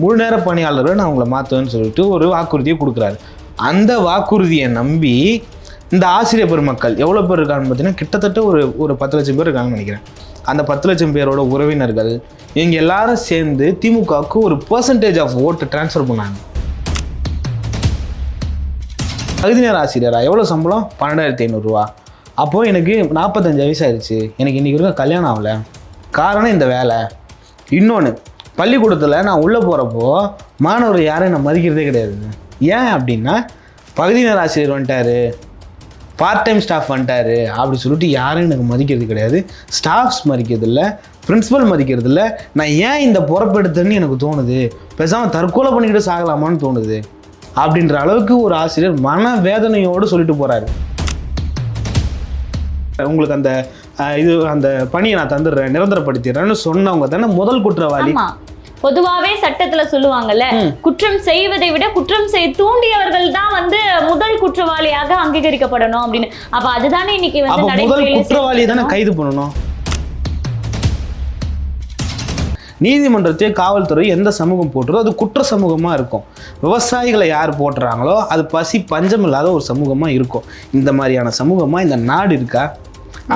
முழு நேர பணியாளரை நான் உங்களை மாற்றுவேன்னு சொல்லிட்டு ஒரு வாக்குறுதியை கொடுக்குறாரு. அந்த வாக்குறுதியை நம்பி இந்த ஆசிரியர் பெருமக்கள் எவ்வளோ பேர் இருக்காங்கன்னு பார்த்தீங்கன்னா கிட்டத்தட்ட ஒரு ஒரு பத்து லட்சம் பேர் இருக்காங்கன்னு நினைக்கிறேன். அந்த பத்து லட்சம் பேரோட உறவினர்கள் இவங்க எல்லாரும் சேர்ந்து திமுகவுக்கு ஒரு பர்சன்டேஜ் ஆஃப் ஓட்டு ட்ரான்ஸ்ஃபர் பண்ணாங்க. பகுதி நேர ஆசிரியரா? எவ்வளோ சம்பளம்? பன்னெண்டாயிரத்தி ஐநூறுரூவா அப்போது எனக்கு நாற்பத்தஞ்சு வயசு ஆயிடுச்சு. எனக்கு இன்றைக்கி வரைக்கும் கல்யாணம் ஆகலை. காரணம் இந்த வேலை. இன்னொன்று பள்ளிக்கூடத்தில் நான் உள்ளே போகிறப்போ மாணவர் யாரையும் நான் மதிக்கிறதே கிடையாது. ஏன் அப்படின்னா பகுதி நேர ஆசிரியர் வந்துட்டாரு பார்ட் டைம் ஸ்டாஃப் வந்துட்டாரு அப்படி சொல்லிட்டு யாரும் எனக்கு மதிக்கிறது கிடையாது. ஸ்டாஃப்ஸ் மதிக்கிறதில்ல பிரின்ஸிபல் மதிக்கிறதில்ல. நான் ஏன் இந்த பொறுப்பெடுத்தேன்னு எனக்கு தோணுது. பேசாமல் தற்கொலை பண்ணிக்கிட்டு சாகலாமான்னு தோணுது. அப்படின்ற அளவுக்கு ஒரு ஆசிரியர் மன வேதனையோடு சொல்லிட்டு போகிறாரு உங்களுக்கு அந்த இது அந்த பணியை நான் தந்துடுறேன் நிரந்தரப்படுத்திடுறேன்னு சொன்னவங்க தானே முதல் குற்றவாளி. பொதுவாவே சட்டத்துல சொல்லுவாங்கல்ல குற்றம் செய்வதை விட குற்றம் செய்ய தூண்டியவர்கள் தான் வந்து முதல் குற்றவாளியாக அங்கீகரிக்கப்படணும் அப்படின்னு. அப்ப அதுதானே இன்னைக்கு வந்து முதல் குற்றவாளியை தானே. கைது பண்ணணும்? நீதிமன்றத்தையே காவல்துறை எந்த சமூகம் போட்டுறதோ அது குற்ற சமூகமாக இருக்கும். விவசாயிகளை யார் போட்டுறாங்களோ அது பசி பஞ்சம் இல்லாத ஒரு சமூகமாக இருக்கும். இந்த மாதிரியான சமூகமாக இந்த நாடு இருக்கா?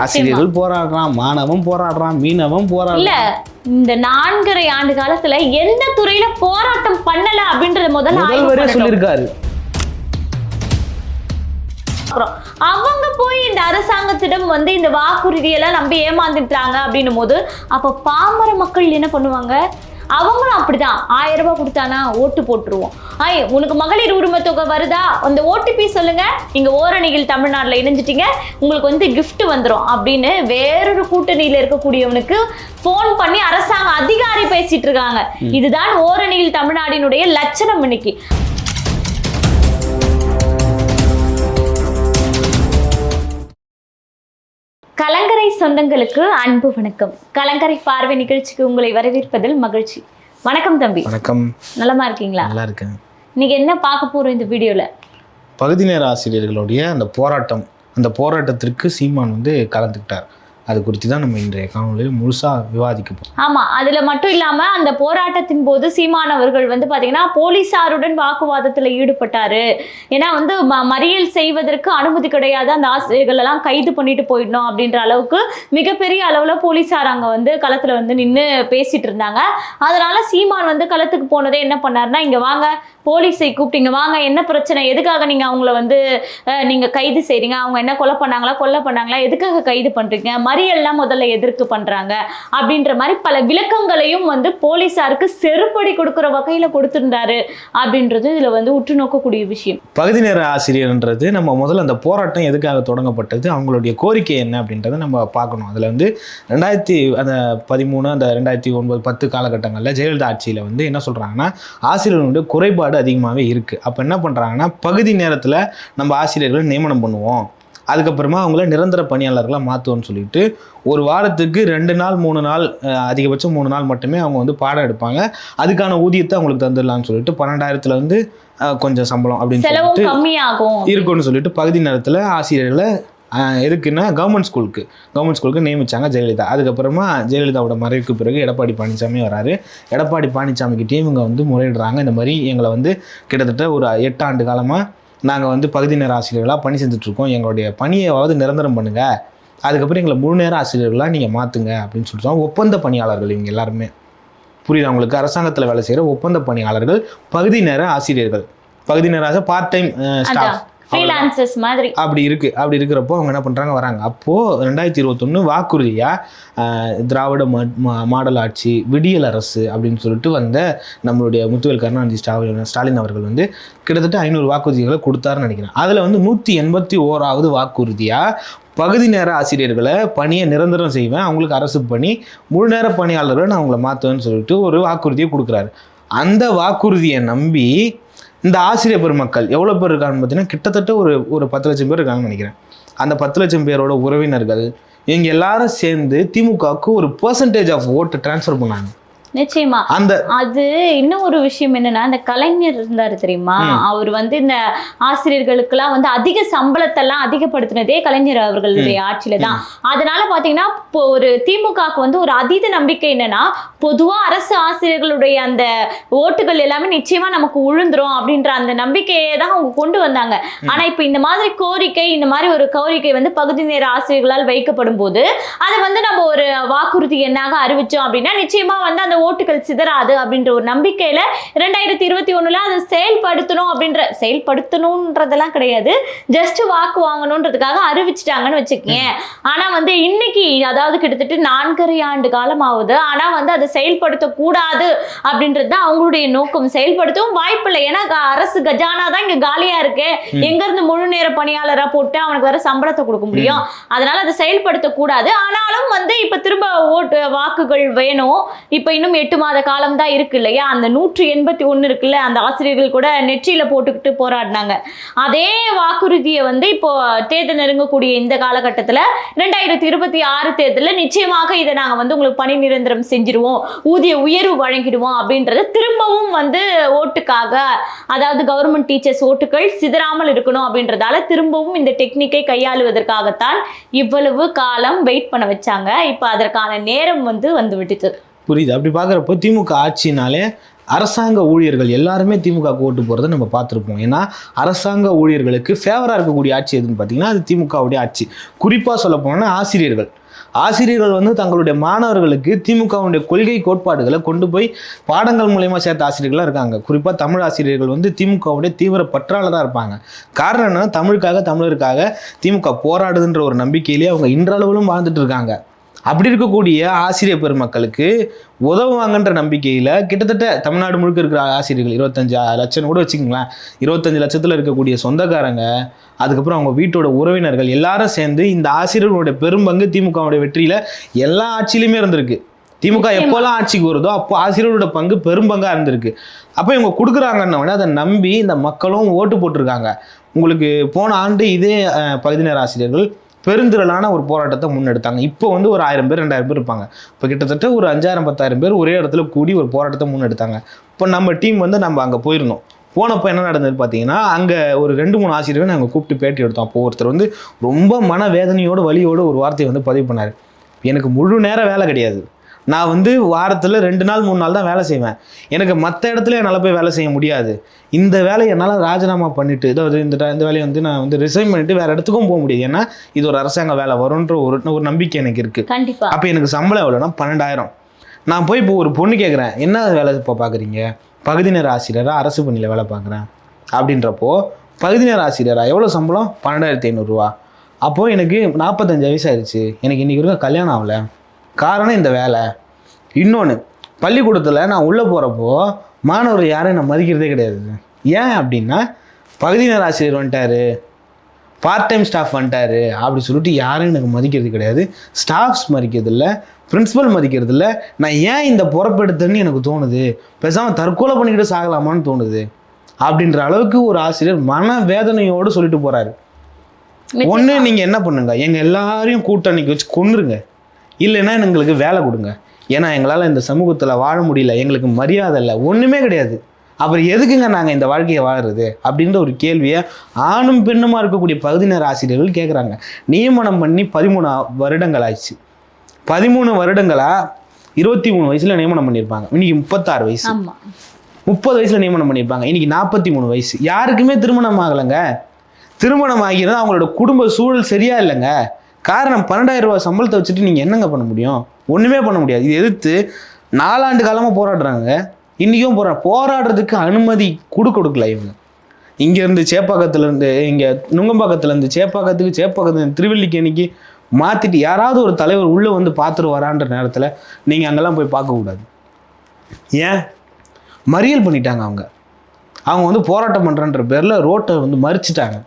ஆசிரியர்கள் போராடுறான் மாணவன் போராடுறான் மீனவன் போராடுறான். இந்த நான்கரை ஆண்டு காலத்துல எந்த துறையில போராட்டம் பண்ணல அப்படின்றத முதல்ல முதல்வரே. சொல்லியிருக்காரு. அவங்க போய் இந்த அரசாங்கத்திடம் வந்து இந்த வாக்குறுதியெல்லாம் நம்பி ஏமாந்துட்டாங்க அப்படின்னும் போது அப்ப பாமர மக்கள் என்ன பண்ணுவாங்க? அவங்களும் அப்படிதான். ஆயிரம் ரூபாய் கொடுத்தானா ஓட்டு போட்டுருவோம். ஐய் உனக்கு மகளிர் உரிமை தொகை வருதா? அந்த ஓடிபி சொல்லுங்க. நீங்க ஓரணிகள் தமிழ்நாட்டுல இணைஞ்சிட்டீங்க. உங்களுக்கு வந்து gift வந்துரும். அப்படின்னு வேறொரு கூட்டணியில இருக்கக்கூடியவனுக்கு ஃபோன் பண்ணி அரசாங்க அதிகாரி பேசிட்டு இருக்காங்க. இதுதான் ஓரணியில் தமிழ்நாடினுடைய லட்சணம் இன்னைக்கு. கலங்கரை சொந்தங்களுக்கு அன்பு வணக்கம். கலங்கரை பார்வை நிகழ்ச்சிக்கு உங்களை வரவேற்பதில் மகிழ்ச்சி. வணக்கம் தம்பி. வணக்கம். நலமா இருக்கீங்களா? நல்லா இருக்கேன். இன்னைக்கு என்ன பார்க்க போறோம் இந்த வீடியோல? பகுதி நேர ஆசிரியர்களுடைய அந்த போராட்டம் அந்த போராட்டத்திற்கு சீமான் வந்து கலந்துக்கிட்டார். அது குறித்து தான் நம்ம இன்றைய காணொலியில் முழுசாக விவாதிக்க போகிறோம் ஆமா மட்டும் இல்லாமல் அந்த போராட்டத்தின் போது சீமான் அவர்கள் வந்து பார்த்தீங்கன்னா போலீசாருடன் வாக்குவாதத்தில் ஈடுபட்டார். ஏன்னா வந்து ம- மறியல் செய்வதற்கு அனுமதி கிடையாது. அந்த ஆசிரியர்களெல்லாம் கைது பண்ணிட்டு போயிடணும் அப்படின்ற அளவுக்கு மிகப்பெரிய அளவில் போலீசார் அங்கே வந்து களத்தில் வந்து நின்று பேசிட்டு இருந்தாங்க. அதனால் சீமான் வந்து களத்துக்கு போனதே என்ன பண்ணாருன்னா இங்கே வாங்க போலீஸை கூப்பிட்டீங்க வாங்க என்ன பிரச்சனை? எதுக்காக நீங்கள் அவங்கள வந்து நீங்கள் கைது செய்கிறீங்க அவங்க என்ன கொலை பண்ணாங்களா? கொலை பண்ணாங்களா? எதுக்காக கைது பண்ணுறீங்க மறியெல்லாம் முதல்ல எதிர்க்கு பண்ணுறாங்க அப்படின்ற மாதிரி பல விளக்கங்களையும் வந்து போலீசாருக்கு செருப்படி கொடுக்குற வகையில் கொடுத்துருந்தாரு அப்படின்றது இதில் வந்து உற்று நோக்கக்கூடிய விஷயம். பகுதி நேர ஆசிரியர்ன்றது நம்ம முதல்ல அந்த போராட்டம் எதுக்காக தொடங்கப்பட்டது அவங்களுடைய கோரிக்கை என்ன அப்படின்றத நம்ம பார்க்கணும். அதில் வந்து ரெண்டாயிரத்தி அந்த பதிமூணு அந்த ரெண்டாயிரத்தி ஒன்பது பத்து காலகட்டங்களில் ஜெயலலிதா ஆட்சியில் வந்து என்ன சொல்கிறாங்கன்னா ஆசிரியர்களுடைய குறைபாடு அதிகமாகவே இருக்குது அப்போ என்ன பண்ணுறாங்கன்னா பகுதி நேரத்தில் நம்ம ஆசிரியர்களை நியமனம் பண்ணுவோம். அதுக்கப்புறமா அவங்கள நிரந்தர பணியாளர்களாக மாற்றுவோம்னு சொல்லிட்டு ஒரு வாரத்துக்கு ரெண்டு நாள் மூணு நாள் அதிகபட்சம் மூணு நாள் மட்டுமே அவங்க வந்து பாடம் எடுப்பாங்க. அதுக்கான ஊதியத்தை அவங்களுக்கு தந்துடலாம்னு சொல்லிட்டு பன்னெண்டாயிரத்துல வந்து அஹ், கொஞ்சம் சம்பளம் அப்படின்னு சொல்லிட்டு இருக்கும்னு சொல்லிட்டு பகுதி நேரத்தில் ஆசிரியர்களை எதுக்குன்னா கவர்மெண்ட் ஸ்கூலுக்கு கவர்மெண்ட் ஸ்கூலுக்கு நியமிச்சாங்க ஜெயலலிதா. அதுக்கப்புறமா ஜெயலலிதாவோட மறைவுக்கு பிறகு எடப்பாடி பழனிசாமி வராரு. எடப்பாடி பழனிசாமிக்கிட்டே இவங்க வந்து முறையிடுறாங்க. இந்த மாதிரி எங்களை வந்து கிட்டத்தட்ட ஒரு எட்டு ஆண்டு காலமாக நாங்கள் வந்து பகுதி நேர ஆசிரியர்களாக பணி செஞ்சுட்ருக்கோம். எங்களுடைய பணியாவது நிரந்தரம் பண்ணுங்கள் அதுக்கப்புறம் எங்களை முழு நேர ஆசிரியர்களாக நீங்கள் மாற்றுங்க அப்படின்னு சொல்லிட்டு ஒப்பந்த பணியாளர்கள் இவங்க எல்லாருமே. புரியுது அவங்களுக்கு அரசாங்கத்தில் வேலை செய்கிற ஒப்பந்த பணியாளர்கள் பகுதி நேர ஆசிரியர்கள். பகுதி நேர பார்ட் டைம் ஸ்டாஃப் ஃப்ரீலான்சர்ஸ் மாதிரி. அப்படி இருக்கு. அப்படி இருக்கிறப்போ அவங்க என்ன பண்ணுறாங்க வராங்க. அப்போது ரெண்டாயிரத்தி இருபத்தொன்று வாக்குறுதியாக திராவிட மாடல் ஆட்சி விடியல் அரசு அப்படின்னு சொல்லிட்டு வந்த நம்மளுடைய முத்துவேல் கருணாநிதி ஸ்டாலின் ஸ்டாலின் அவர்கள் வந்து கிட்டத்தட்ட ஐநூறு வாக்குறுதிகளை கொடுத்தாருன்னு நினைக்கிறேன். அதில் வந்து நூற்றி எண்பத்தி ஓராவது வாக்குறுதியாக பகுதி நேர ஆசிரியர்களை பணியை நிரந்தரம் செய்வேன் அவங்களுக்கு அரசு பணி முழு நேர பணியாளர்களை நான் அவங்கள மாற்றுவேன்னு சொல்லிட்டு ஒரு வாக்குறுதியை கொடுக்குறாரு. அந்த வாக்குறுதியை நம்பி இந்த ஆசிரியர் பெருமக்கள் எவ்வளோ பேர் இருக்காங்கன்னு பார்த்தீங்கன்னா கிட்டத்தட்ட ஒரு ஒரு பத்து லட்சம் பேர் இருக்காங்கன்னு நினைக்கிறேன். அந்த பத்து லட்சம் பேரோட உறவினர்கள் இவங்க எல்லாரும் சேர்ந்து திமுகவுக்கு ஒரு பர்சன்டேஜ் ஆஃப் ஓட்டு ட்ரான்ஸ்ஃபர் பண்ணாங்க. நிச்சயமா. அந்த அது இன்னும் ஒரு விஷயம் என்னன்னா இந்த கலைஞர் இருந்தாரு தெரியுமா? அவர் வந்து இந்த ஆசிரியர்களுக்கெல்லாம் வந்து அதிக சம்பளத்தெல்லாம் அதிகப்படுத்தினதே கலைஞர் அவர்களுடைய ஆட்சியில தான். அதனால பாத்தீங்கன்னா இப்போ ஒரு திமுகவுக்கு வந்து ஒரு அதீத நம்பிக்கை என்னன்னா பொதுவா அரசு ஆசிரியர்களுடைய அந்த ஓட்டுகள் எல்லாமே நிச்சயமா நமக்கு உழுந்துரும் அப்படின்ற அந்த நம்பிக்கையை தான் அவங்க கொண்டு வந்தாங்க. ஆனா இப்ப இந்த மாதிரி கோரிக்கை இந்த மாதிரி ஒரு கோரிக்கை வந்து பகுதி நேர ஆசிரியர்களால் வைக்கப்படும் போது அதை வந்து நம்ம ஒரு வாக்குறுதி எண்ணாக அறிவிச்சோம் அப்படின்னா நிச்சயமா வந்து அந்த ஓட்டுகள் சிதறாது அப்படின்ற ஒரு நம்பிக்கையில ரெண்டாயிரத்தி இருபத்தி ஒண்ணுல அதை செயல்படுத்தணும் அப்படின்ற செயல்படுத்தணும்ன்றதெல்லாம் கிடையாது. ஜஸ்ட் வாக்கு வாங்கணுன்றதுக்காக அறிவிச்சிட்டாங்கன்னு வச்சுக்கேன் ஆனா வந்து இன்னைக்கு அதாவது கிட்டத்தட்ட நான்கரை ஆண்டு காலம் ஆகுது ஆனா வந்து அதை செயல்படுத்த கூடாது அப்படின்றது தான் அவங்களுடைய நோக்கம். செயல்படுத்தவும் வாய்ப்பில்லை. ஏன்னா க- அரசு கஜானா தான் இங்க காலியா இருக்கு. எங்க இருந்து முழு நேர பணியாளரா போட்டு அவனுக்கு வர சம்பளத்தை கொடுக்க முடியும். அதனால அதை செயல்படுத்த கூடாது ஆனாலும் வந்து இப்ப திரும்ப ஓட்டு வாக்குகள் வேணும். இப்ப இன்னும் எட்டு மாத காலம் தான் இருக்கு இல்லையா? அந்த நூற்றி எண்பத்தி ஒன்று இருக்குல்ல அந்த ஆசிரியர்கள் கூட நெற்றியில் போட்டுக்கிட்டு போராடினாங்க. அதே வாக்குறுதியை வந்து இப்போ தேர்தல் நெருங்கக்கூடிய இந்த காலகட்டத்தில் ரெண்டாயிரத்தி இருபத்தி ஆறு தேர்தலில் நிச்சயமாக இதை நாங்கள் வந்து உங்களுக்கு பணி நிரந்தரம் செஞ்சிருவோம் ஊதிய உயர்வு வழங்கிடுவோம் அப்படின்றத திரும்பவும் வந்து ஓட்டுக்காக அதாவது கவர்மெண்ட் டீச்சர்ஸ் ஓட்டுகள் சிதறாமல் இருக்கணும் அப்படின்றதால திரும்பவும் இந்த டெக்னிக்கை கையாளுவதற்காகத்தான் இவ்வளவு காலம் வெயிட் பண்ண வச்சாங்க. இப்போ அதற்கான நேரம் வந்து வந்து விட்டுச்சு புரியுது. அப்படி பார்க்குறப்போ திமுக ஆட்சினாலே அரசாங்க ஊழியர்கள் எல்லாருமே திமுக ஓட்டு போகிறத நம்ம பார்த்துருப்போம். ஏன்னா அரசாங்க ஊழியர்களுக்கு ஃபேவராக இருக்கக்கூடிய ஆட்சி எதுன்னு பார்த்தீங்கன்னா அது திமுகவுடைய ஆட்சி. குறிப்பாக சொல்ல போனால் ஆசிரியர்கள். ஆசிரியர்கள் வந்து தங்களுடைய மாணவர்களுக்கு திமுகவுடைய கொள்கை கோட்பாடுகளை கொண்டு போய் பாடங்கள் மூலயமா சேர்த்த ஆசிரியர்களாக இருக்காங்க. குறிப்பாக தமிழ் ஆசிரியர்கள் வந்து திமுகவுடைய தீவிர பற்றாளராக இருப்பாங்க. காரணம் என்னன்னா தமிழுக்காக தமிழருக்காக திமுக போராடுதுன்ற ஒரு நம்பிக்கையிலேயே அவங்க இன்றளவிலும் வாழ்ந்துட்டு இருக்காங்க. அப்படி இருக்கக்கூடிய ஆசிரியர் பெருமக்களுக்கு உதவுவாங்கன்ற நம்பிக்கையில் கிட்டத்தட்ட தமிழ்நாடு முழுக்க இருக்கிற ஆசிரியர்கள் இருபத்தஞ்சு லட்சம் கூட வச்சுக்கோங்களேன். இருபத்தஞ்சு லட்சத்தில் இருக்கக்கூடிய சொந்தக்காரங்க அதுக்கப்புறம் அவங்க வீட்டோட உறவினர்கள் எல்லாரும் சேர்ந்து இந்த ஆசிரியர்களுடைய பெரும்பங்கு திமுகவுடைய வெற்றியில் எல்லா ஆட்சியிலுமே இருந்திருக்கு. திமுக. எப்போல்லாம் ஆட்சிக்கு வருதோ அப்போ ஆசிரியரோட பங்கு பெரும்பங்காக இருந்திருக்கு. அப்போ இவங்க கொடுக்குறாங்கன்ன உடனே அதை நம்பி இந்த மக்களும் ஓட்டு போட்டிருக்காங்க. உங்களுக்கு போன ஆண்டு இதே அஹ், பகுதி நேர ஆசிரியர்கள் பெருந்திரளான ஒரு போராட்டத்தை முன்னெடுத்தாங்க. இப்போ வந்து ஒரு ஆயிரம் பேர் ரெண்டாயிரம் பேர் இருப்பாங்க. இப்போ கிட்டத்தட்ட ஒரு அஞ்சாயிரம் பத்தாயிரம் பேர் ஒரே இடத்துல கூடி ஒரு போராட்டத்தை முன்னெடுத்தாங்க. இப்போ நம்ம டீம் வந்து நம்ம அங்கே போயிருந்தோம். போனப்போ என்ன நடந்தது பார்த்தீங்கன்னா அங்கே ஒரு ரெண்டு மூணு ஆசிரியர் நாங்கள் கூப்பிட்டு பேட்டி எடுத்தோம். அப்போ ஒருத்தர் வந்து ரொம்ப மன வேதனையோட வழியோடு ஒரு வார்த்தையை வந்து பதிவு பண்ணார். எனக்கு முழு நேரம் வேலை கிடையாது. நான் வந்து வாரத்தில் ரெண்டு நாள் மூணு நாள் தான் வேலை செய்வேன். எனக்கு மற்ற இடத்துல என்னால் போய் வேலை செய்ய முடியாது. இந்த வேலையை என்னால் ராஜினாமா பண்ணிட்டு அதாவது இந்த இந்த வேலையை வந்து நான் வந்து ரிசைன் பண்ணிட்டு வேறு இடத்துக்கும் போக முடியாது. ஏன்னா இது ஒரு அரசாங்க வேலை வரும்ன்ற ஒரு ஒரு நம்பிக்கை எனக்கு இருக்குது அப்போ எனக்கு சம்பளம் எவ்வளோனா பன்னெண்டாயிரம். நான் போய் இப்போ ஒரு பொண்ணு கேட்குறேன் என்ன வேலை இப்போ பார்க்குறீங்க பகுதி நேர ஆசிரியராக அரசு பணியில் வேலை பார்க்குறேன் அப்படின்றப்போ பகுதி நேர ஆசிரியரா எவ்வளோ சம்பளம்? பன்னெண்டாயிரத்தி ஐநூறுரூவா அப்போது எனக்கு நாற்பத்தஞ்சு வயசாயிருச்சு எனக்கு இன்றைக்கி வரைக்கும் கல்யாணம் ஆகலை. காரணம் இந்த வேலை. இன்னொன்று பள்ளிக்கூடத்தில் நான் உள்ளே போகிறப்போ மாணவர் யாரையும் நான் மதிக்கிறதே கிடையாது. ஏன் அப்படின்னா பகுதி நேர ஆசிரியர் வந்துட்டாரு. பார்ட் டைம் ஸ்டாஃப் வந்துட்டாரு. அப்படி சொல்லிட்டு யாரும் எனக்கு மதிக்கிறது கிடையாது. ஸ்டாஃப்ஸ் மதிக்கிறது இல்லை பிரின்சிபல் மதிக்கிறது இல்லை நான் ஏன் இந்த பொறுப்பெடுத்தேன்னு எனக்கு தோணுது. பேசாமல் தற்கொலை பண்ணிக்கிட்டு சாகலாமான்னு தோணுது. அப்படின்ற அளவுக்கு ஒரு ஆசிரியர் மன வேதனையோடு சொல்லிட்டு போகிறாரு ஒன்று நீங்கள் என்ன பண்ணுங்க? எங்கள் எல்லாரையும் கூட்டணிக்கு வச்சு கொன்னுருங்க இல்லைன்னா எங்களுக்கு வேலை கொடுங்க. ஏன்னா எங்களால் இந்த சமூகத்தில் வாழ முடியல எங்களுக்கு மரியாதை இல்லை ஒன்றுமே கிடையாது. அப்புறம் எதுக்குங்க நாங்கள் இந்த வாழ்க்கையை வாழுறது? அப்படின்ற ஒரு கேள்வியை ஆணும் பெண்ணுமா இருக்கக்கூடிய பகுதி நேர ஆசிரியர்கள் கேட்குறாங்க நியமனம் பண்ணி பதிமூணு வருடங்கள் ஆயிடுச்சு. பதிமூணு வருடங்களா? இருபத்தி மூணு வயசுல நியமனம் பண்ணியிருப்பாங்க இன்னைக்கு முப்பத்தாறு வயசு. முப்பது வயசுல நியமனம் பண்ணியிருப்பாங்க இன்னைக்கு நாற்பத்தி மூணு வயசு. யாருக்குமே திருமணம் ஆகலைங்க. திருமணம் ஆகிறது அவங்களோட குடும்ப சூழல் சரியா இல்லைங்க. காரணம் பன்னெண்டாயிரம் ரூபாய் சம்பளத்தை வச்சுட்டு நீங்கள் என்னங்க பண்ண முடியும்? ஒன்றுமே பண்ண முடியாது. இது எதிர்த்து நாலாண்டு காலமாக போராடுறாங்க. இன்றைக்கும் போரா போராடுறதுக்கு அனுமதி கொடு கொடுக்கல இவங்க. இங்கேருந்து சேப்பாக்கத்துலேருந்து இங்கே நுங்கம்பாக்கத்துலேருந்து சேப்பாக்கத்துக்கு சேப்பாக்கத்துலேருந்து திருவல்லிக்கேணிக்கு மாற்றிட்டு யாராவது ஒரு தலைவர் உள்ளே வந்து பார்த்துட்டு வரான்ற நேரத்தில் நீங்கள் அங்கெல்லாம் போய் பார்க்கக்கூடாது ஏன்? மறியல் பண்ணிட்டாங்க அவங்க. அவங்க வந்து போராட்டம் பண்ணுறன்ற பேரில் ரோட்டை வந்து மறிச்சிட்டாங்க.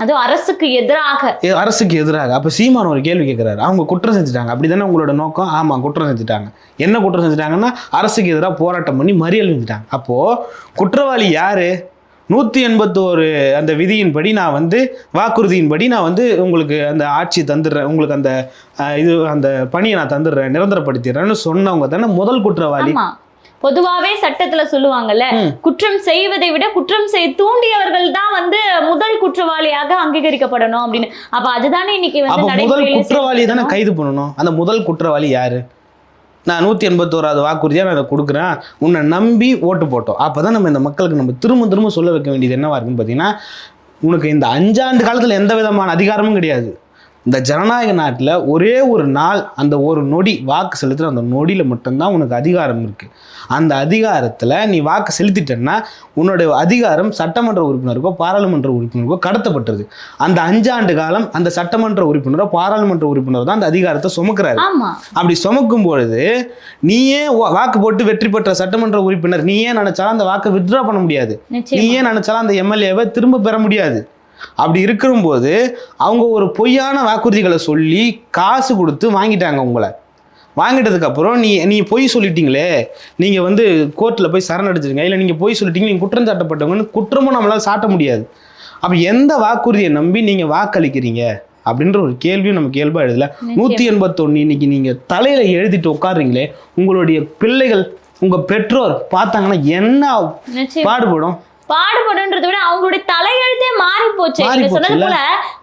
அதுவும் அரசுக்கு எதிராக. அரசுக்கு எதிராக. அப்போ சீமான் ஒரு கேள்வி கேட்குறாரு அவங்க குற்றம் செஞ்சுட்டாங்க. அப்படி தானே உங்களோட நோக்கம்? ஆமாம் குற்றம் செஞ்சுட்டாங்க. என்ன குற்றம் செஞ்சுட்டாங்கன்னா அரசுக்கு எதிராக போராட்டம் பண்ணி மறியல் செஞ்சுட்டாங்க அப்போது குற்றவாளி யார்? நூற்றி எண்பத்தோரு அந்த விதியின்படி நான் வந்து வாக்குறுதியின்படி நான் வந்து உங்களுக்கு அந்த ஆட்சி தந்துடுறேன். உங்களுக்கு அந்த இது அந்த பணியை நான் தந்துடுறேன். நிரந்தரப்படுத்திடுறேன்னு சொன்னவங்க தானே முதல் குற்றவாளி. ஆமா. பொதுவாவே சட்டத்துல சொல்லுவாங்கல்ல. குற்றம் செய்வதை விட குற்றம் செய்ய தூண்டியவர்கள் தான் வந்து முதல் குற்றவாளியாக அங்கீகரிக்கப்படணும் அப்படின்னு. அப்ப அதுதானே இன்னைக்கு வந்து முதல் குற்றவாளியை தானே. கைது பண்ணணும்? அந்த முதல் குற்றவாளி யாரு? நான் நூற்றி எண்பத்தோராது வாக்குறுதியாக நான் அதை கொடுக்குறேன். உன்னை நம்பி ஓட்டு போட்டோம். அப்போ தான் நம்ம இந்த மக்களுக்கு நம்ம திரும்ப திரும்ப சொல்ல வைக்க வேண்டியது என்னவா இருக்குன்னு பார்த்தீங்கன்னா உனக்கு இந்த அஞ்சாண்டு காலத்தில் எந்த விதமான அதிகாரமும் கிடையாது. இந்த ஜனநாயக நாட்டில் ஒரே ஒரு நாள் அந்த ஒரு நொடி வாக்கு செலுத்துகிற அந்த நொடியில் மட்டும்தான் உனக்கு அதிகாரம் இருக்குது அந்த அதிகாரத்தில் நீ வாக்கு செலுத்திட்டேன்னா உன்னோட அதிகாரம் சட்டமன்ற உறுப்பினருக்கோ பாராளுமன்ற உறுப்பினருக்கோ கடத்தப்பட்டது. அந்த அஞ்சாண்டு காலம் அந்த சட்டமன்ற உறுப்பினரோ பாராளுமன்ற உறுப்பினரோ தான் அந்த அதிகாரத்தை சுமக்கிறாரு. அப்படி சுமக்கும் பொழுது நீயே வாக்கு போட்டு வெற்றி பெற்ற சட்டமன்ற உறுப்பினர்? நீயே நினைச்சாலும் அந்த வாக்கை வித்ட்ரா பண்ண முடியாது. நீயே நினைச்சாலும் அந்த எம்எல்ஏவை திரும்ப பெற முடியாது. அப்படி இருக்கும்போது அவங்க ஒரு பொய்யான வாக்குறுதிகளை சொல்லி காசு கொடுத்து வாங்கிட்டாங்க உங்களை. வாங்கிட்டதுக்கு அப்புறம் நீ நீ பொய் சொல்லிட்டீங்களே நீங்க வந்து கோர்ட்ல போய் சரணடைச்சிருங்க இல்லை நீங்க பொய் சொல்லிட்டீங்க நீங்க குற்றம் சாட்டப்பட்டவங்கன்னு குற்றமும் நம்மளால சாட்ட முடியாது. அப்ப எந்த வாக்குறுதியை நம்பி நீங்க வாக்களிக்கிறீங்க? அப்படின்ற ஒரு கேள்வியும் நம்ம கேள்வா எழுதல. நூத்தி எண்பத்தொன்னு இன்னைக்கு நீங்க தலையில எழுதிட்டு உட்காருங்களே உங்களுடைய பிள்ளைகள் உங்க பெற்றோர் பார்த்தாங்கன்னா என்ன பாடுபடும்? பாடுபடுன்றதை விட அவங்களுடைய தலையெழுத்தே மாறி போச்சு. நீங்க சொன்னது? போல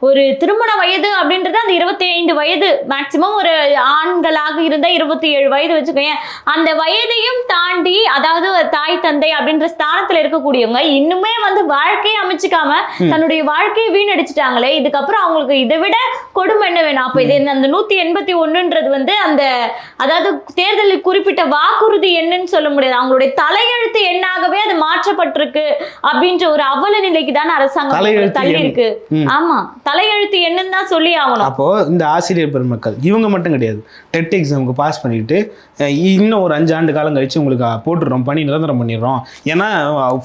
ஒரு திருமண வயது அப்படின்றது அந்த இருபத்தி ஐந்து வயது மேக்சிமம் ஒரு ஆண்களாக இருந்தா இருபத்தி ஏழு வயது வச்சுக்கோங்க அந்த வயதையும் தாண்டி அதாவது தாய் தந்தை அப்படின்ற ஸ்தானத்துல இருக்கக்கூடியவங்க இன்னுமே வந்து வாழ்க்கையை அமைச்சுக்காம தன்னுடைய வாழ்க்கையை வீணடிச்சிட்டாங்களே. இதுக்கப்புறம் அவங்களுக்கு இதை விட கொடுமை என்ன வேணும்? அப்ப இது அந்த நூத்தி எண்பத்தி ஒண்ணுன்றது வந்து அந்த அதாவது தேர்தலில் குறிப்பிட்ட வாக்குறுதி என்னன்னு சொல்ல முடியாது. அவங்களுடைய தலையெழுத்து எண்ணாகவே அது மாற்றப்பட்டிருக்கு. அப்படின்ற ஒரு அவல நிலைக்கு தானே அரசாங்கம் தள்ளி. இருக்கு. ஆமா தலையெழுத்து என்னன்னு தான் சொல்லி ஆகணும். அப்போ இந்த ஆசிரியர் பெருமக்கள் இவங்க மட்டும் கிடையாது. டெட் எக்ஸாமுக்கு பாஸ் பண்ணிட்டு இன்னும் ஒரு அஞ்சு ஆண்டு காலம் கழிச்சு உங்களுக்கு போட்டுடுறோம் பணி நிரந்தரம் பண்ணிடுறோம். ஏன்னா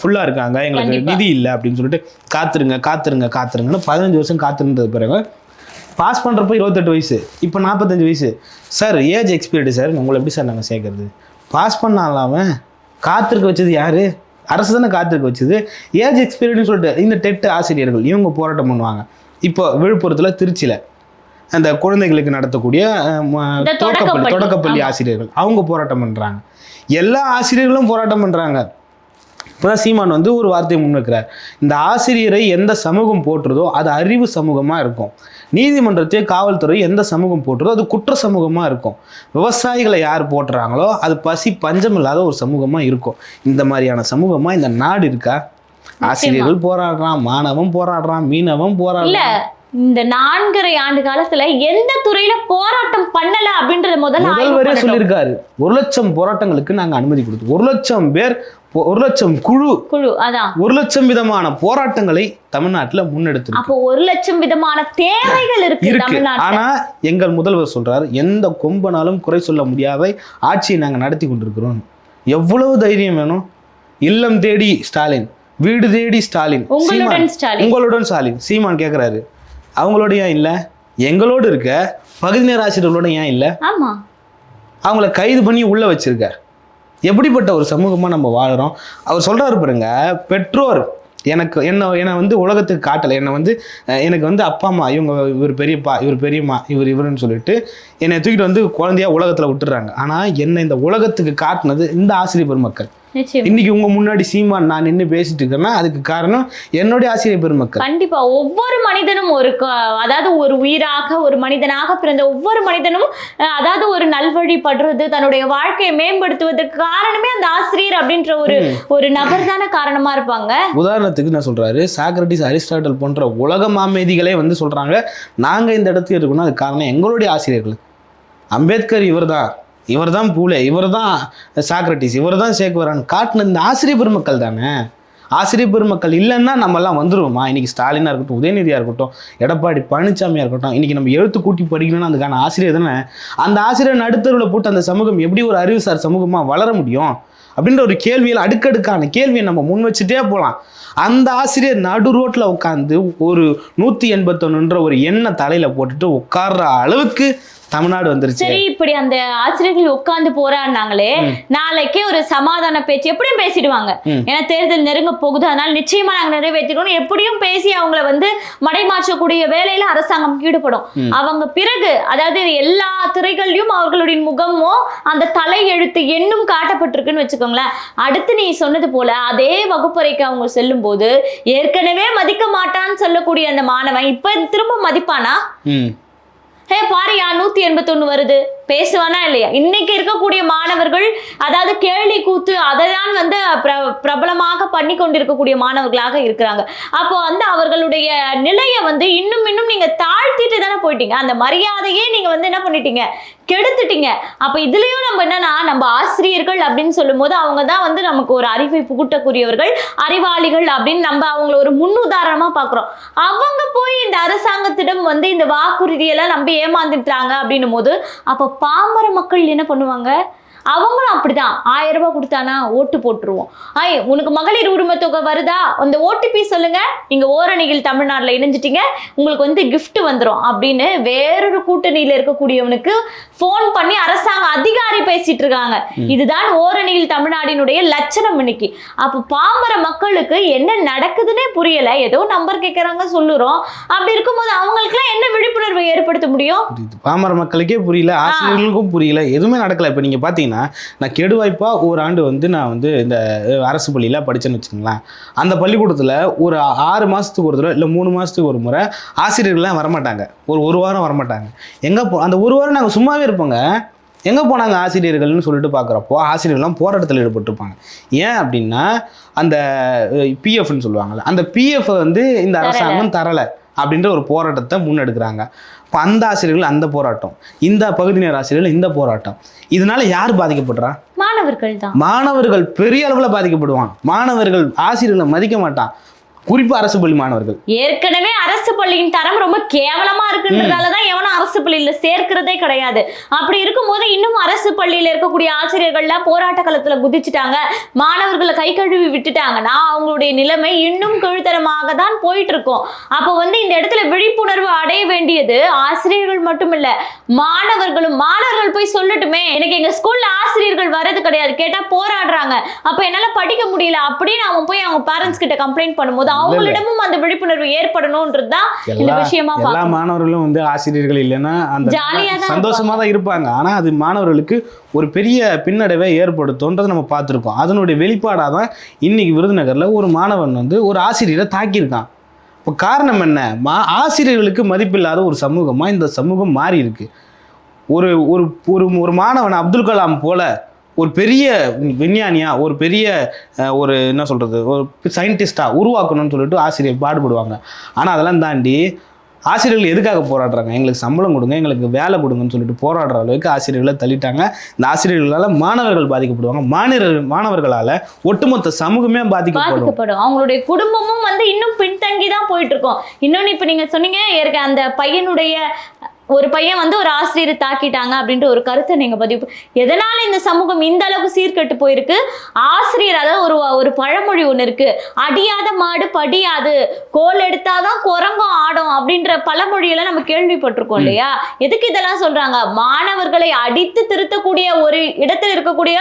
ஃபுல்லாக இருக்காங்க எங்களுக்கு. நிதி இல்லை அப்படின்னு சொல்லிட்டு காத்துருங்க காத்துருங்க காத்துருங்கன்னு பதினஞ்சு வருஷம் காத்திருந்தது பிறகு பாஸ் பண்ணுறப்போ இருபத்தெட்டு வயசு இப்போ நாற்பத்தஞ்சு வயசு. சார் ஏஜ் எக்ஸ்பீரியடு சார் உங்களை எப்படி சார் நாங்கள் சேர்க்கறது? பாஸ் பண்ணாலாம காத்திருக்க வச்சது யாரு? அரசு தானே காத்திருக்க வச்சது. ஏஜ் எக்ஸ்பீரியட்னு சொல்லிட்டு இந்த டெட் ஆசிரியர்கள் இவங்க போராட்டம் பண்ணுவாங்க. இப்போ விழுப்புரத்தில் திருச்சியில் அந்த குழந்தைகளுக்கு நடத்தக்கூடிய தொடக்கப்பள்ளி. தொடக்கப்பள்ளி. ஆசிரியர்கள். அவங்க போராட்டம் பண்ணுறாங்க எல்லா ஆசிரியர்களும் போராட்டம் பண்ணுறாங்க இப்போதான் சீமான் வந்து ஒரு வார்த்தையை முன்வைக்கிறார். இந்த ஆசிரியரை எந்த சமூகம் போற்றுதோ அது அறிவு சமூகமாக இருக்கும். நீதிமன்றத்தை காவல்துறை எந்த சமூகம் போற்றுதோ அது குற்ற சமூகமாக இருக்கும். விவசாயிகளை யார் போட்டுறாங்களோ அது பசி பஞ்சம் இல்லாத ஒரு சமூகமாக இருக்கும். இந்த மாதிரியான சமூகமாக இந்த நாடு இருக்கா? ஆசிரியர்கள் போராடுறான் மாணவன் போராடுறான் மீனவன் போராடுறான். இந்த நான்கரை ஆண்டு காலத்துல எந்த துறையில போராட்டம் பண்ணல அப்படின்றத முதல்ல முதல்வரே. சொல்லியிருக்காரு. ஒரு லட்சம் போராட்டங்களுக்கு நாங்கள் அனுமதி கொடுத்தோம். ஒரு லட்சம் பேர் ஒரு லட்சம் குழு குழு அதான். ஒரு லட்சம் விதமான போராட்டங்களை தமிழ்நாட்டில் முன்னெடுத்து அப்போ ஒரு லட்சம் விதமான தேவைகள் இருக்கு இருக்கு. ஆனா எங்கள் முதல்வர் சொல்றாரு எந்த கொம்பனாலும் குறை சொல்ல முடியாத ஆட்சியை நாங்க நடத்தி கொண்டிருக்கிறோம். எவ்வளவு தைரியம் வேணும்? இல்லம் தேடி ஸ்டாலின் வீடு தேடி ஸ்டாலின் உங்களுடன் சீமான். ஸ்டாலின். உங்களுடன் ஸ்டாலின் சீமான் கேக்குறாரு. அவங்களோட ஏன் இல்ல? எங்களோடு இருக்க பகுதி நேர ஆசிரியர்களோட ஏன் இல்ல? ஆமா. அவங்கள கைது பண்ணி உள்ள வச்சிருக்க எப்படிப்பட்ட ஒரு சமூகமா நம்ம வாழுறோம்? அவர் சொல்றாரு பாருங்க பெற்றோர் எனக்கு என்ன என்னை வந்து உலகத்துக்கு காட்டலை. என்னை வந்து எனக்கு வந்து அப்பா அம்மா இவங்க இவர் பெரியப்பா இவர் பெரியம்மா இவர் இவருன்னு சொல்லிட்டு என்னை தூக்கிட்டு வந்து குழந்தையா உலகத்துல விட்டுறாங்க ஆனா என்னை இந்த உலகத்துக்கு காட்டினது இந்த ஆசிரியர் பெருமக்கள். இன்னைக்கு உங்க முன்னாடி சீமான் நான் நின்று பேசிட்டு இருக்கேன்னா அதுக்கு காரணம் என்னுடைய ஆசிரியர் பெருமக்கள். கண்டிப்பா ஒவ்வொரு மனிதனும் ஒரு அதாவது ஒரு உயிராக ஒரு மனிதனாக பிறந்த ஒவ்வொரு மனிதனும் அதாவது ஒரு நல்வழிப்படுறது தன்னுடைய வாழ்க்கையை மேம்படுத்துவதற்கு காரணமே அந்த ஆசிரியர் அப்படின்ற ஒரு ஒரு நபர் தானே காரணமா இருப்பாங்க. உதாரணத்துக்கு நான் சொல்றாரு சாக்ரட்டிஸ் அரிஸ்டாட்டல் போன்ற உலக மாமேதிகளே வந்து சொல்றாங்க நாங்க இந்த இடத்துல இருக்கணும் அது காரணம் எங்களுடைய ஆசிரியர்கள். அம்பேத்கர் இவர்தான் இவர்தான் பூலே இவர்தான் சாக்ரட்டிஸ் இவர்தான் சேக்குவரான் காட்டின இந்த ஆசிரியர் பெருமக்கள் தானே? ஆசிரியர் பெருமக்கள் இல்லைன்னா நம்மலாம் வந்துடுவோமா இன்றைக்கி ஸ்டாலினாக இருக்கட்டும் உதயநிதியாக இருக்கட்டும் எடப்பாடி பழனிசாமியாக இருக்கட்டும் இன்றைக்கி நம்ம எழுத்து கூட்டி படிக்கணும்னா அதுக்கான ஆசிரியர் தானே? அந்த ஆசிரியர் நடுத்தருவில் போட்டு அந்த சமூகம் எப்படி ஒரு அறிவுசார் சமூகமாக வளர முடியும்? அப்படின்ற ஒரு கேள்வியில் அடுக்கடுக்கான கேள்வியை நம்ம முன் வச்சுட்டே போகலாம் அந்த ஆசிரியர் நடு ரோட்டில் உட்காந்து ஒரு நூற்றி எண்பத்தொன்னுன்ற ஒரு எண்ணெய் தலையில் போட்டுட்டு உட்கார்ற அளவுக்கு தமிழ்நாடு வந்துருச்சு. சரி இப்படி அந்த ஆசிரியர்கள் உட்கார்ந்து போராடினாங்களே நாளைக்கு ஒரு சமாதான பேச்சு எப்படியும் பேசிடுவாங்க. ஏன்னா தேர்தல் நெருங்க போகுது அதனால நிச்சயமா நாங்க நிறைவேற்றிடுவோம் எப்படியும் பேசி அவங்கள வந்து மடைமாற்றக்கூடிய வேலையில அரசாங்கம் ஈடுபடும். அவங்க பிறகு அதாவது எல்லா துறைகள்லயும் அவர்களுடைய முகமோ அந்த தலை எழுத்து எண்ணும் காட்டப்பட்டிருக்குன்னு வச்சுக்கோங்களேன். அடுத்து நீ சொன்னது போல அதே வகுப்பறைக்கு அவங்க செல்லும் போது ஏற்கனவே மதிக்க மாட்டான்னு சொல்லக்கூடிய அந்த மாணவன் இப்ப திரும்ப மதிப்பானா? ஹே பாரியா நூத்தி எண்பத்தொன்னு வருது. பேசுவானா இல்லையா? இன்னைக்கு இருக்கக்கூடிய மாணவர்கள் அதாவது கேள்வி கூத்து அதை தான் வந்து பிர- பிரபலமாக பண்ணி கொண்டிருக்கக்கூடிய மாணவர்களாக இருக்கிறாங்க. அப்போ வந்து அவர்களுடைய நிலையை வந்து இன்னும் இன்னும் நீங்க தாழ்த்திட்டு தானே போயிட்டீங்க. அந்த மரியாதையே நீங்க வந்து என்ன பண்ணிட்டீங்க? கெடுத்துட்டீங்க. அப்ப இதுலயும் நம்ம என்னன்னா நம்ம ஆசிரியர்கள் அப்படின்னு சொல்லும்போது அவங்க தான் வந்து நமக்கு ஒரு அறிவை புகுட்டக்கூடியவர்கள் அறிவாளிகள் அப்படின்னு நம்ம அவங்கள ஒரு முன்னுதாரணமா பாக்குறோம். அவங்க போய் இந்த அரசாங்கத்திடம் வந்து இந்த வாக்குறுதியெல்லாம் நம்பி ஏமாந்துட்டாங்க அப்படின்னும் போது அப்போ பாமர மக்கள் என்ன பண்ணுவாங்க? அவங்களும் அப்படிதான். ஆயிரம் ரூபாய் கொடுத்தானா ஓட்டு போட்டுருவோம். ஐய் உனக்கு மகளிர் உரிமை தொகை வருதா? அந்த ஓடிபி சொல்லுங்க. நீங்க ஓரணியில் தமிழ்நாட்டில் இணைஞ்சிட்டீங்க. உங்களுக்கு வந்து கிஃப்ட் வந்துடும் அப்படின்னு வேறொரு கூட்டணியில் இருக்கக்கூடியவனுக்கு ஃபோன் பண்ணி அரசாங்க அதிகாரி பேசிட்டு இருக்காங்க இதுதான் ஓரணியில் தமிழ்நாடினுடைய லட்சணம் இன்னைக்கு. அப்போ பாமர மக்களுக்கு என்ன நடக்குதுன்னே புரியல. ஏதோ நம்பர் கேட்கறாங்க சொல்லுறோம். அப்படி இருக்கும்போது அவங்களுக்குலாம் என்ன விழிப்புணர்வை ஏற்படுத்த முடியும்? பாமர மக்களுக்கே புரியல. ஆசிரியர்களுக்கும் புரியல. எதுவுமே நடக்கல. இப்போ நீங்கள் பார்த்தீங்கன்னா நான் கெடுவாய்ப்பா ஒரு ஆண்டு வந்து நான் வந்து இந்த அரசு பள்ளியில் படித்தேன்னு வச்சுங்களேன் அந்த பள்ளிக்கூடத்தில் ஒரு ஆறு மாதத்துக்கு ஒரு தடவை இல்லை மூணு மாதத்துக்கு ஒரு முறை ஆசிரியர்கள்லாம் வரமாட்டாங்க. ஒரு ஒரு வாரம் வரமாட்டாங்க. எங்கே அந்த ஒரு வாரம் நாங்கள் சும்மாவே இருப்போங்க. எங்கே போனாங்க ஆசிரியர்கள்னு சொல்லிட்டு பார்க்குறப்போ ஆசிரியர்கள்லாம் போராட்டத்தில் ஈடுபட்டிருப்பாங்க. ஏன் அப்படின்னா அந்த பிஎஃப்னு சொல்லுவாங்கல்ல அந்த பிஎஃப் வந்து இந்த அரசாங்கம் தரலை அப்படின்ற ஒரு போராட்டத்தை முன்னெடுக்கிறாங்க. இப்போ அந்த ஆசிரியர்கள் அந்த போராட்டம் இந்த பகுதி நேர ஆசிரியர்கள் இந்த போராட்டம். இதனால யார் பாதிக்கப்படுறா? மாணவர்கள் தான் மாணவர்கள் பெரிய அளவில் பாதிக்கப்படுவான். மாணவர்கள் ஆசிரியர்களை மதிக்க மாட்டான். குறிப்பாக அரசு பள்ளி மாணவர்கள். ஏற்கனவே அரசு பள்ளியின் தரம் ரொம்ப கேவலமா இருக்குன்றதால தான் எவனும் அரசு பள்ளியில சேர்க்கிறதே கிடையாது. அப்படி இருக்கும்போது இன்னும் அரசு பள்ளியில இருக்கக்கூடிய ஆசிரியர்கள்லாம் போராட்ட களத்துல குதிச்சுட்டாங்க. மாணவர்களை கை கழுவி விட்டுட்டாங்கன்னா அவங்களுடைய நிலைமை இன்னும் கீழ்த்தரமாக தான் போயிட்டு இருக்கும் அப்போ வந்து இந்த இடத்துல விழிப்புணர்வு அடைய வேண்டியது ஆசிரியர்கள் மட்டும் இல்ல மாணவர்களும் மாணவர்கள் போய் சொல்லட்டுமே. எனக்கு எங்க ஸ்கூல்ல ஆசிரியர்கள் வர்றது கிடையாது. கேட்டா போராடுறாங்க. அப்ப என்னால படிக்க முடியல அப்படின்னு அவன் போய் அவங்க பேரண்ட்ஸ் கிட்ட கம்ப்ளைண்ட் பண்ணும்போது அவங்களிடமும் அந்த விழிப்புணர்வு ஏற்படணும்ன்றது தான் இந்த விஷயமா எல்லா மாணவர்களும் வந்து ஆசிரியர்கள் இல்லைன்னா அந்த ஜாலியா தான் சந்தோஷமா தான் இருப்பாங்க. ஆனா அது மாணவர்களுக்கு ஒரு பெரிய பின்னடைவை ஏற்படுத்தும்ன்றதை நம்ம பார்த்துருக்கோம். அதனுடைய வெளிப்பாடாக தான் இன்னைக்கு விருதுநகர்ல ஒரு மாணவன் வந்து ஒரு ஆசிரியரை தாக்கியிருக்கான். இப்போ காரணம் என்ன? மா ஆசிரியர்களுக்கு மதிப்பில்லாத ஒரு சமூகமா இந்த சமூகம் மாறி இருக்கு ஒரு ஒரு ஒரு ஒரு மாணவன் அப்துல் கலாம் போல ஒரு பெரிய விஞ்ஞானியா ஒரு பெரிய ஒரு என்ன சொல்றது ஒரு சயின்டிஸ்டா உருவாக்கணும்னு சொல்லிட்டு ஆசிரியர் பாடுபடுவாங்க. ஆனா அதெல்லாம் தாண்டி ஆசிரியர்கள் எதுக்காக போராடுறாங்க? எங்களுக்கு சம்பளம் கொடுங்க எங்களுக்கு வேலை கொடுங்கன்னு சொல்லிட்டு போராடுற அளவுக்கு ஆசிரியர்களை தள்ளிட்டாங்க. இந்த ஆசிரியர்களால் மாணவர்கள் பாதிக்கப்படுவாங்க. மாணவர்கள் மாணவர்களால் ஒட்டுமொத்த சமூகமே பாதிக்கப்படும். அவங்களுடைய குடும்பமும் வந்து இன்னும் பின்தங்கி தான் போயிட்டு இருக்கோம். இன்னொன்னு இப்போ நீங்க சொன்னீங்க ஏற்க அந்த பையனுடைய ஒரு பையன் வந்து ஒரு ஆசிரியரை தாக்கிட்டாங்க அப்படின்ற ஒரு கருத்தை நீங்க பதிவு எதனால இந்த சமூகம் இந்த அளவுக்கு சீர்கெட்டு போயிருக்கு? ஆசிரியர் அதாவது ஒரு ஒரு பழமொழி ஒண்ணு இருக்கு. அடியாத மாடு படியாது. கோல் எடுத்தாதான் குரங்கும் ஆடும் அப்படின்ற பழமொழியெல்லாம் நம்ம கேள்விப்பட்டிருக்கோம் இல்லையா? எதுக்கு இதெல்லாம் சொல்றாங்க? மாணவர்களை அடித்து திருத்தக்கூடிய ஒரு இடத்துல இருக்கக்கூடிய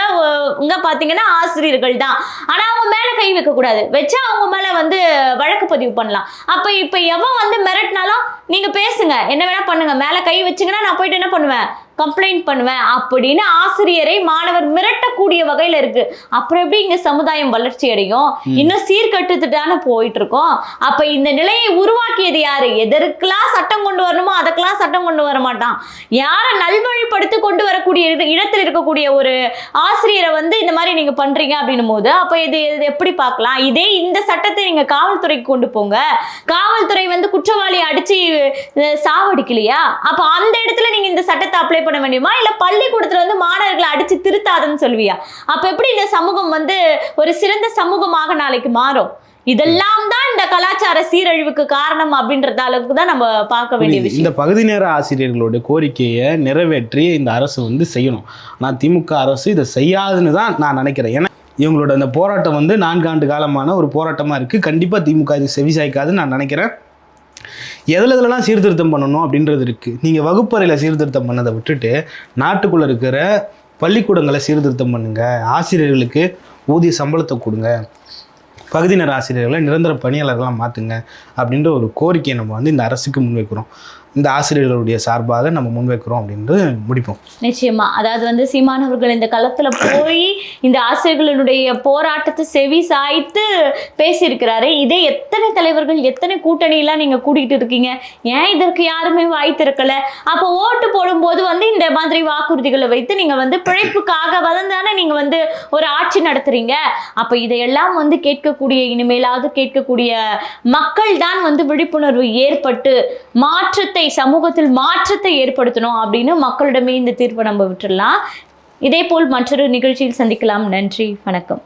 இங்க பாத்தீங்கன்னா ஆசிரியர்கள் தான். ஆனா அவங்க மேல கை வைக்க கூடாது வச்சா அவங்க மேல வந்து வழக்கு பதிவு பண்ணலாம். அப்ப இப்ப எவன் வந்து மிரட்டினாலும் நீங்க பேசுங்க. என்ன வேணா பண்ணுங்க. மேல கை வச்சீங்கன்னா நான் போயிட்டு என்ன பண்ணுவேன்? கம்ப்ளைண்ட் பண்ணுவேன் அப்படின்னு ஆசிரியரை மாணவர் மிரட்டக்கூடிய வகையில இருக்கு. அப்புறம் எப்படி இங்க சமுதாயம் வளர்ச்சி அடையும்? இன்னும் சீர்கட்டுட்டு தானே போயிட்டு இருக்கோம் அப்ப இந்த நிலையை உருவாக்கியது யாரு? எதற்கெல்லாம் சட்டம் கொண்டு வரணுமோ அதுக்கெல்லாம் சட்டம் கொண்டு வர மாட்டான். யாரை நல்வழிப்படுத்தி கொண்டு வரக்கூடிய இட- இடத்தில் இருக்கக்கூடிய ஒரு ஆசிரியரை வந்து இந்த மாதிரி நீங்க பண்றீங்க அப்படின்னும் போது அப்ப இது எப்படி பார்க்கலாம்? இதே இந்த சட்டத்தை நீங்க காவல்துறைக்கு கொண்டு போங்க. காவல்துறை வந்து குற்றவாளியை அடிச்சு சாவடிக்கலையா? அப்ப அந்த இடத்துல நீங்க இந்த சட்டத்தை அப்ளை பண்ண வேண்டியமா இல்ல பள்ளிக்கூடத்துல வந்து மாணவர்களை அடிச்சு திருத்தாதுன்னு சொல்லுவியா? அப்ப எப்படி இந்த சமூகம் வந்து ஒரு சிறந்த சமூகமாக நாளைக்கு மாறும்? இதெல்லாம் தான் இந்த கலாச்சார சீரழிவுக்கு காரணம் அப்படின்றத அளவுக்கு தான் நம்ம பார்க்க வேண்டிய புரியுது. விஷயம். இந்த பகுதி நேர ஆசிரியர்களோட கோரிக்கையை நிறைவேற்றி இந்த அரசு வந்து செய்யணும். ஆனால் திமுக அரசு இதை செய்யாதுன்னு தான் நான் நினைக்கிறேன். ஏன்னா இவங்களோட அந்த போராட்டம் வந்து நான்காண்டு காலமான ஒரு போராட்டமாக இருக்குது கண்டிப்பாக திமுக இது செவிசாய்க்காதுன்னு நான் நினைக்கிறேன். எதில் எதுலலாம் சீர்திருத்தம் பண்ணணும் அப்படின்றது இருக்குது நீங்கள் வகுப்பறையில் சீர்திருத்தம் பண்ணதை விட்டுட்டு நாட்டுக்குள்ளே இருக்கிற பள்ளிக்கூடங்களை சீர்திருத்தம் பண்ணுங்கள் ஆசிரியர்களுக்கு ஊதிய சம்பளத்தை கொடுங்க. பகுதி நேர ஆசிரியர்களை நிரந்தர பணியாளர்களாக மாற்றுங்க அப்படின்ற ஒரு கோரிக்கையை நம்ம வந்து இந்த அரசுக்கு முன்வைக்கிறோம். இந்த ஆசிரியர்களுடைய சார்பாக நம்ம முன்வைக்கிறோம் அப்படின்றது முடிப்போம். நிச்சயமா. அதாவது வந்து சீமானவர்கள் இந்த களத்துல போய் இந்த ஆசிரியர்களுடைய போராட்டத்தை செவி சாய்த்து பேசியிருக்கிறாரு. இதே எத்தனை தலைவர்கள் எத்தனை கூட்டணியெல்லாம் நீங்க கூட்டிகிட்டு இருக்கீங்க? ஏன் இதற்கு யாருமே வாய் திறக்கல? அப்போ ஓட்டு போடும்போது வந்து இந்த மாதிரி வாக்குறுதிகளை வைத்து நீங்க வந்து பிழைப்புக்காக வளர்ந்தானே நீங்க வந்து ஒரு ஆட்சி நடத்துறீங்க? அப்ப இதையெல்லாம் வந்து கேட்கக்கூடிய இனிமேலாவது கேட்கக்கூடிய மக்கள் தான் வந்து விழிப்புணர்வு ஏற்பட்டு மாற்றத்தை சமூகத்தில் மாற்றத்தை ஏற்படுத்தணும் அப்படின்னு மக்களிடமே இந்த தீர்ப்பை நம்ம விட்டுடலாம் இதே போல் மற்றொரு நிகழ்ச்சியில் சந்திக்கலாம். நன்றி. வணக்கம்.